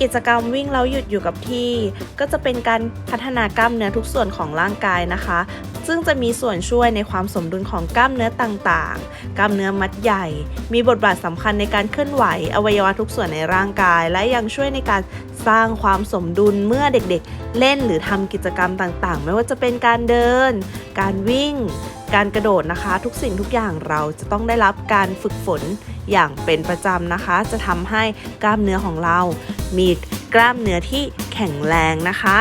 กิจกรรมวิ่งแล้วหยุดอยู่กับที่ ก็จะเป็นการพัฒนากล้ามเนื้อทุกส่วนของร่างกายนะคะ ซึ่งจะมีส่วนช่วยในความสมดุลของกล้ามเนื้อต่างๆ กล้ามเนื้อมัดใหญ่ มีบทบาทสำคัญในการเคลื่อนไหวอวัยวะทุกส่วนในร่างกาย และยังช่วยในการสร้างความสมดุลเมื่อเด็กๆ เล่นหรือทำกิจกรรมต่างๆ ไม่ว่าจะเป็นการเดิน การวิ่งการกระโดดนะคะ ทุกสิ่งทุกอย่างเราจะต้องได้รับการฝึกฝนอย่างเป็นประจำนะคะ จะทำให้กล้ามเนื้อของเรา มีกล้ามเนื้อที่แข็งแรงนะคะ